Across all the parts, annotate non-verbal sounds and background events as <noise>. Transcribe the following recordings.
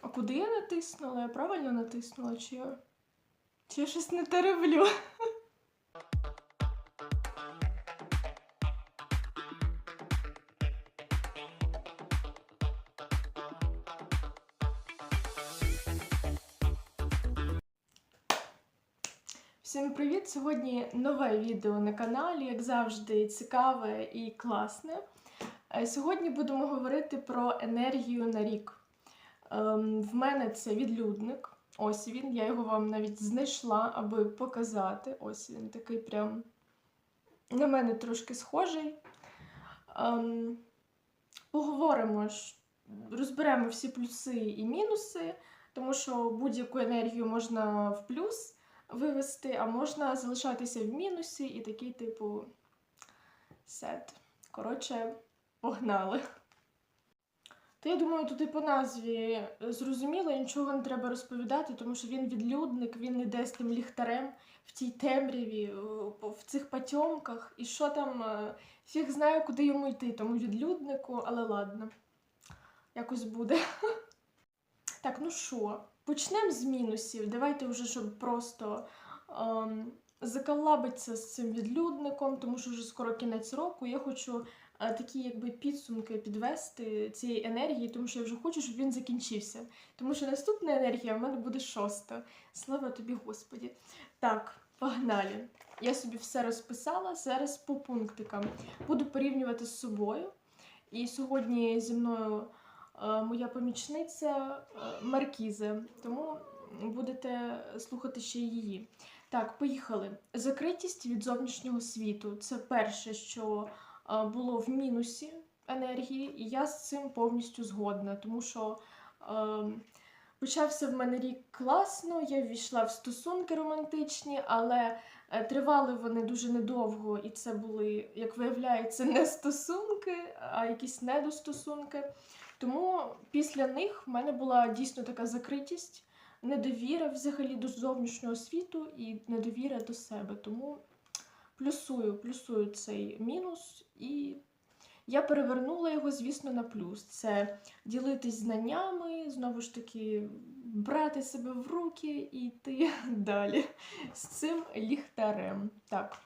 А куди я натиснула? Я правильно натиснула, чи я. Чи я щось не те роблю? Всім привіт! Сьогодні нове відео на каналі, як завжди, цікаве і класне. Е, Сьогодні будемо говорити про енергію на рік. Ем, В мене це відлюдник. Ось він, я його вам навіть знайшла, аби показати. Ось він такий прям на мене трошки схожий. Ем, Поговоримо, розберемо всі плюси і мінуси, тому що будь-яку енергію можна в плюс вивести, а можна залишатися в мінусі і такий, типу, сет. Коротше, погнали. Та я думаю, тут і по назві зрозуміло, нічого не треба розповідати, тому що він відлюдник, він іде з тим ліхтарем в тій темряві, в- в цих потьомках. І що там, е, фіг знає, куди йому йти, тому відлюднику, але ладно, якось буде. <laughs> Так, ну що, почнемо з мінусів. Давайте вже, щоб просто ем, з цим відлюдником, тому що вже скоро кінець року. Я хочу е, такі якби підсумки підвести цієї енергії, тому що я вже хочу, щоб він закінчився. Тому що наступна енергія в мене буде шоста. Слава тобі, Господі. Так, погнали. Я собі все розписала зараз по пунктикам. Буду порівнювати з собою. І сьогодні зі мною е, моя помічниця е, Маркіза, тому будете слухати ще її. Так, поїхали. Закритість від зовнішнього світу це перше, що було в мінусі енергії, і я з цим повністю згодна, тому що е, почався в мене рік класно, я ввійшла в стосунки романтичні, але е, тривали вони дуже недовго, і це були, як виявляється, не стосунки, а якісь недостосунки. Тому після них в мене була дійсно така закритість, недовіра взагалі до зовнішнього світу і недовіра до себе. Тому плюсую, плюсую цей мінус, і я перевернула його, звісно, на плюс. Це ділитись знаннями, знову ж таки, брати себе в руки і йти <laughs> далі з цим ліхтарем. Так,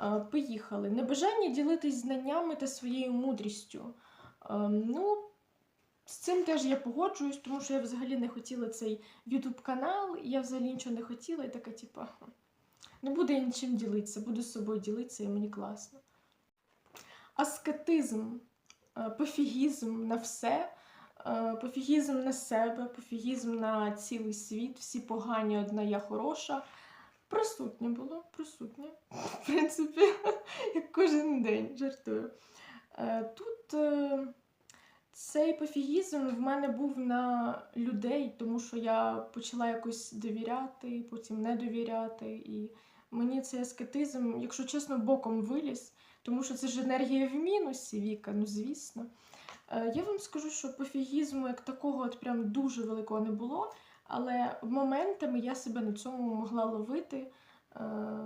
е, поїхали. Небажання ділитись знаннями та своєю мудрістю. Ем, Ну, з цим теж я погоджуюсь, тому що я взагалі не хотіла цей YouTube канал, я взагалі нічого не хотіла, і така, типа, «Хм, не буду я нічим ділитися, буду з собою ділитися, і мені класно. Аскетизм, е, пофігізм на все, е, пофігізм на себе, пофігізм на цілий світ, всі погані, одна я хороша. Присутнє було, присутнє. В принципі, <laughs> як кожен день, жартую. Е, Тут. цей пофігізм в мене був на людей, тому що я почала якось довіряти, потім не довіряти. І мені цей аскетизм, якщо чесно, боком виліз, тому що це ж енергія в мінусі, Віка, ну звісно. Е, Я вам скажу, що пофігізму як такого от прям дуже великого не було, але моментами я себе на цьому могла ловити е,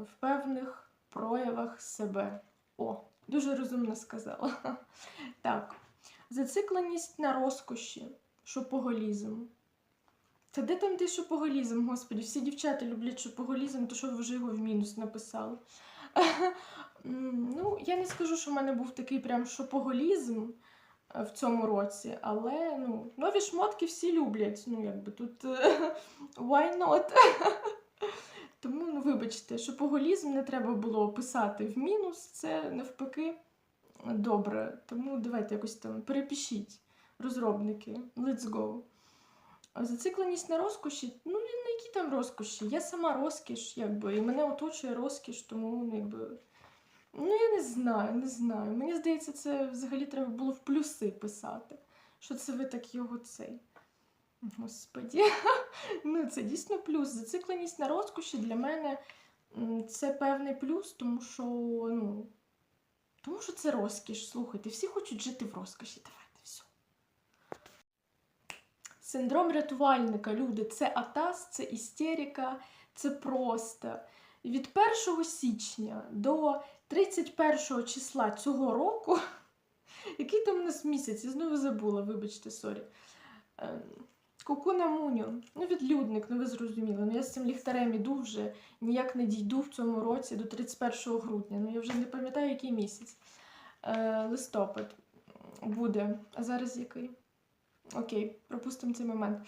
в певних проявах себе. О, дуже розумно сказала. <laughs> Так. Зацикленість на розкоші, шопоголізм. Та де там ти шопоголізм, господі? Всі дівчата люблять шопоголізм, то що ви вже його в мінус написали. <laughs> Ну, я не скажу, що в мене був такий прям шопоголізм е, в цьому році, але ну, нові шмотки всі люблять. Ну, якби тут е, <laughs> why not? <laughs> Тому, ну, вибачте, шопоголізм не треба було писати в мінус, це навпаки добре. Тому давайте якось там перепишіть, розробники. Let's go. Зацикленість на розкоші, ну на які там розкоші? Я сама розкіш, якби, і мене оточує розкіш, тому ну, якби. Ну, я не знаю, не знаю. Мені здається, це взагалі треба було в плюси писати. Що це ви так його цей. Господі. <laughs> Ну, це дійсно плюс. Зацикленість на розкоші для мене це певний плюс, тому що, ну, тому що це розкіш. Слухайте, всі хочуть жити в розкоші. Давайте все. Синдром рятувальника, люди, це атас, це істерика, це просто. Від 1 січня до 31 числа цього року, <laughs> який там у нас місяць, я знову забула, вибачте, сорі. Ем, муню. Ну, відлюдник, ну ви зрозуміли. Ну я з цим ліхтарем іду вже ніяк не дійду в цьому році до 31 грудня. Ну я вже не пам'ятаю, який місяць. Е, листопад буде. А зараз який? Окей, пропустимо цей момент.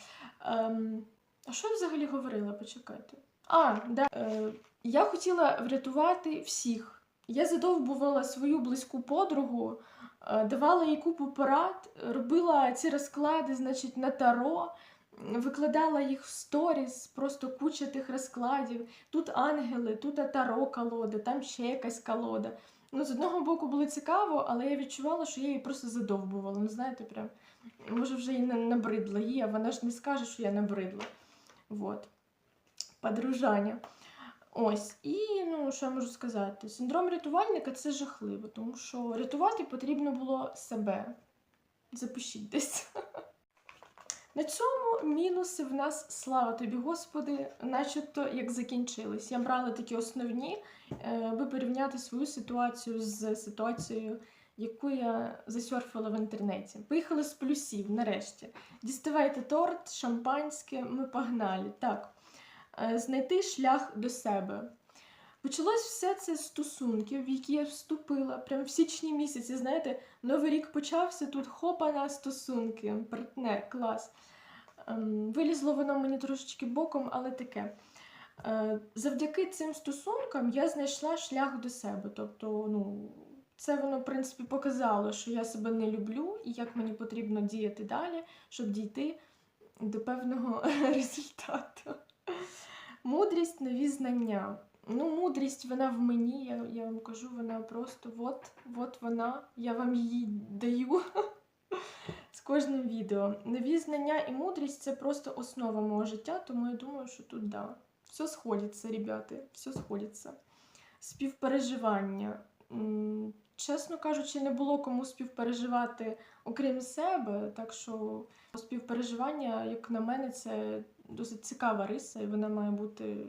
Ем, а що я взагалі говорила? Почекайте. А, да. Е, я хотіла врятувати всіх. Я задовбувала свою близьку подругу, е, давала їй купу порад, робила ці розклади, значить, на таро, викладала їх в сторіс, просто куча тих розкладів. Тут ангели, тут таро колода, там ще якась колода. Ну, з одного боку було цікаво, але я відчувала, що я її просто задовбувала. Ну, знаєте, прям, може, вже на- набридла їй, а вона ж не скаже, що я набридла. Вот. Подружання. Ось, і ну, що я можу сказати? Синдром рятувальника це жахливо, тому що рятувати потрібно було себе. Запишіть десь. <laughs> На цьому мінуси в нас, слава тобі, Господи, начебто як закінчились. Я брала такі основні, е, аби порівняти свою ситуацію з ситуацією, яку я засьорфала в інтернеті. Поїхали з плюсів, нарешті. Діставайте торт, шампанське, ми погнали. Так, е, знайти шлях до себе. Почалось все це з стосунків, в які я вступила прямо в січні місяці. Знаєте, новий рік почався тут хопа на стосунки, партнер, клас. Ем, Вилізло воно мені трошечки боком, але таке. Е, Завдяки цим стосункам я знайшла шлях до себе. Тобто, ну, це воно, в принципі, показало, що я себе не люблю і як мені потрібно діяти далі, щоб дійти до певного <laughs> результату. Мудрість, нові знання. Ну, мудрість, вона в мені, я, я вам кажу, вона просто от, от вона, я вам її даю <laughs> з кожним відео. Нові знання і мудрість це просто основа мого життя, тому я думаю, що тут да. Все сходиться, ребята, все сходиться. Співпереживання. Чесно кажучи, не було кому співпереживати окрім себе, так що співпереживання, як на мене, це досить цікава риса, і вона має бути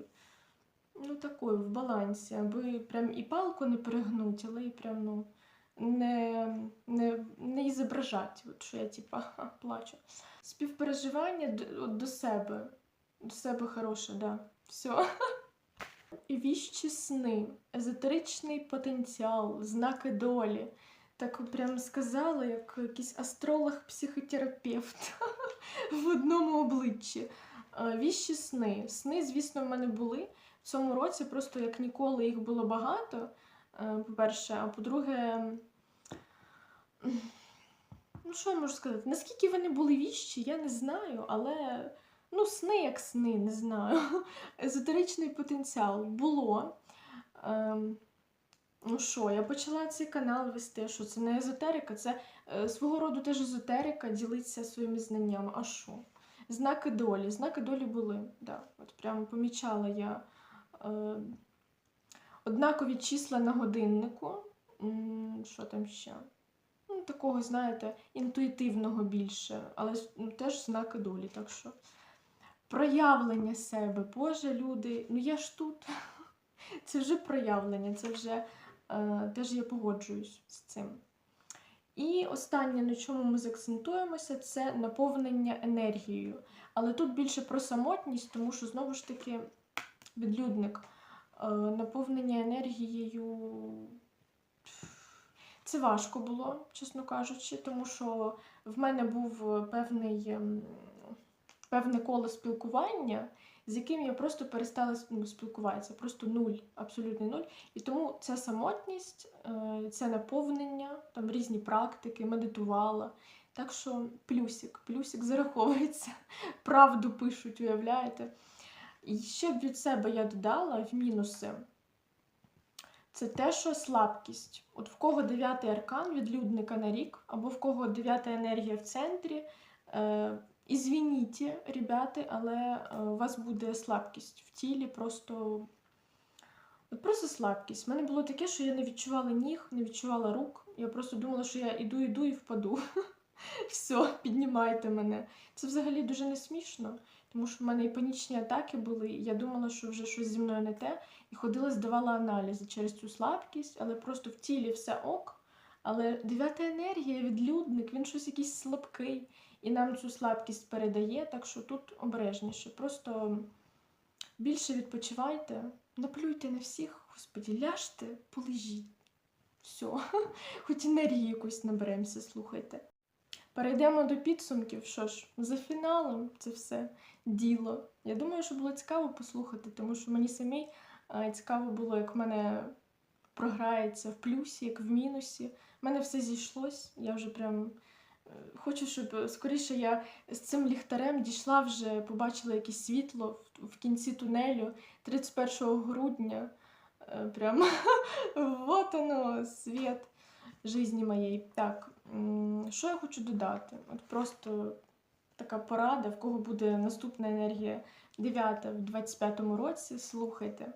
ну, такою в балансі, аби прям і палку не перегнуть, але і прям ну, не, не, не ізображати, от, що я типа плачу. Співпереживання до, до себе. До себе хороше, да. Все. Віщі сни, езотеричний потенціал, знаки долі. Так прям сказала, як якийсь астролог-психотерапевт <laughs> в одному обличчі. Е, Віщі сни. Сни, звісно, в мене були. В цьому році просто як ніколи їх було багато. е, По-перше, а по-друге, ну що я можу сказати? Наскільки вони були віщі, я не знаю, але ну, сни як сни, не знаю. <laughs> Езотеричний потенціал було. Ем, Ну що, я почала цей канал вести, що це не езотерика, це е, свого роду теж езотерика, ділитися своїми знаннями. А що? Знаки долі. Знаки долі були. Да. От прямо помічала я е, однакові числа на годиннику. Що там ще? Ну, такого, знаєте, інтуїтивного більше, але ну, теж знаки долі. Так що проявлення себе. Боже, люди, ну я ж тут. <laughs> Це вже проявлення, це вже е, теж я погоджуюсь з цим. І останнє, на чому ми заакцентуємося, це наповнення енергією. Але тут більше про самотність, тому що знову ж таки відлюдник. Е, наповнення енергією. Це важко було, чесно кажучи, тому що в мене був певний, ем, певне коло спілкування, з яким я просто перестала ну, спілкуватися, просто нуль, абсолютний нуль. І тому ця самотність, е, це наповнення, там різні практики, медитувала. Так що плюсик, плюсик зараховується, <laughs> правду пишуть, уявляєте. І ще б від себе я додала в мінуси. Це те, що слабкість. От в кого дев'ятий аркан відлюдника на рік, або в кого дев'ята енергія в центрі. Е, Ізвініть, ребята, але е, у вас буде слабкість в тілі, просто просто слабкість. У мене було таке, що я не відчувала ніг, не відчувала рук. Я просто думала, що я іду, іду і впаду. <laughs> Все, піднімайте мене. Це взагалі дуже не смішно, тому що в мене і панічні атаки були. і Я думала, що вже щось зі мною не те, і ходила, здавала аналізи через цю слабкість, але просто в тілі все ок. Але дев'ята енергія, відлюдник, він щось якийсь слабкий. І нам цю слабкість передає, так що тут обережніше. Просто більше відпочивайте, наплюйте на всіх, господі, ляжте, полежіть. Все, <laughs> хоч енергії якусь наберемося, слухайте. Перейдемо до підсумків. Що ж, за фіналом це все діло. Я думаю, що було цікаво послухати, тому що мені самій цікаво було, як в мене програється в плюсі, як в мінусі. У мене все зійшлось. Я вже прям хочу, щоб скоріше я з цим ліхтарем дійшла вже, побачила якесь світло в, кінці тунелю 31 грудня. Е, Прям <laughs> вот оно, світ житті моєї. Так, що я хочу додати? От просто така порада, в кого буде наступна енергія 9 в 25-му році, слухайте.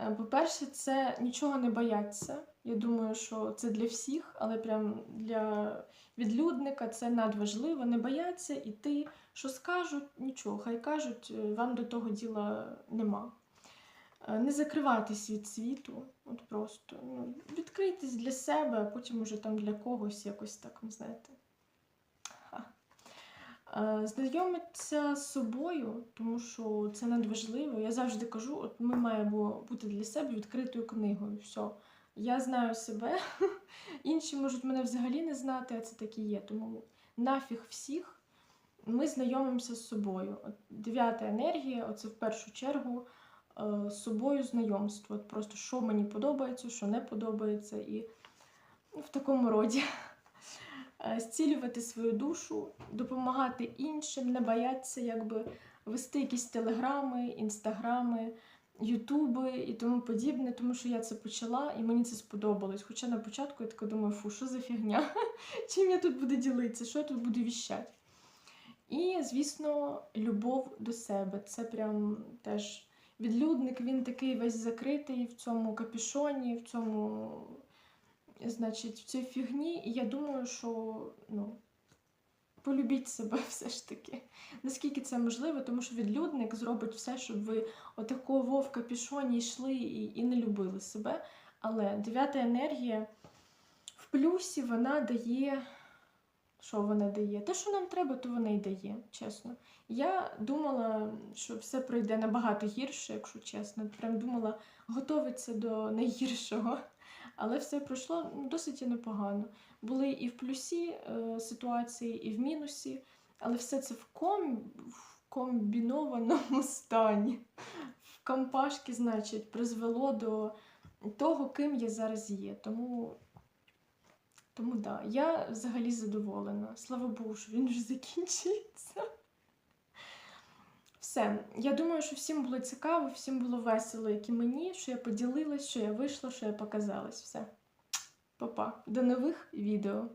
Е, По-перше, це нічого не бояться. Я думаю, що це для всіх, але прям для відлюдника це надважливо. Не бояться іти, що скажуть, нічого, хай кажуть, е, вам до того діла нема. Е, Не закривайтесь від світу, от просто ну, відкрийтесь для себе, а потім уже там для когось якось так, знаєте. Е, Знайомитися з собою, тому що це надважливо. Я завжди кажу, от ми маємо бути для себе відкритою книгою. Все. Я знаю себе, <laughs> інші можуть мене взагалі не знати, а це так і є. Тому нафіг всіх ми знайомимося з собою. От дев'ята енергія, оце в першу чергу е, з собою знайомство. От просто що мені подобається, що не подобається, і в такому роді. Е, Зцілювати свою душу, допомагати іншим, не боятися, якби вести якісь телеграми, інстаграми, ютуби і тому подібне, тому що я це почала і мені це сподобалось. Хоча на початку я така думаю, фу, що за фігня? <laughs> Чим я тут буду ділитися, що я тут буду віщати? І, звісно, любов до себе. Це прям теж відлюдник, він такий весь закритий в цьому капюшоні, в цьому, значить, в цій фігні. І я думаю, що ну, полюбіть себе <laughs> все ж таки. Наскільки це можливо, тому що відлюдник зробить все, щоб ви отакого в капюшоні йшли і, і не любили себе. Але дев'ята енергія в плюсі вона дає. Що вона дає? Те, що нам треба, то вона й дає, чесно. Я думала, що все пройде набагато гірше, якщо чесно. Прям думала готуватися до найгіршого. Але все пройшло ну, досить непогано. Були і в плюсі е, ситуації, і в мінусі, але все це в, ком... в комбінованому <laughs> стані. В компашки, значить, призвело до того, ким я зараз є. Тому тому да, я взагалі задоволена. Слава Богу, що він вже закінчується. Все. Я думаю, що всім було цікаво, всім було весело, як і мені, що я поділилась, що я вийшла, що я показалась. Все. Па-па. До нових відео.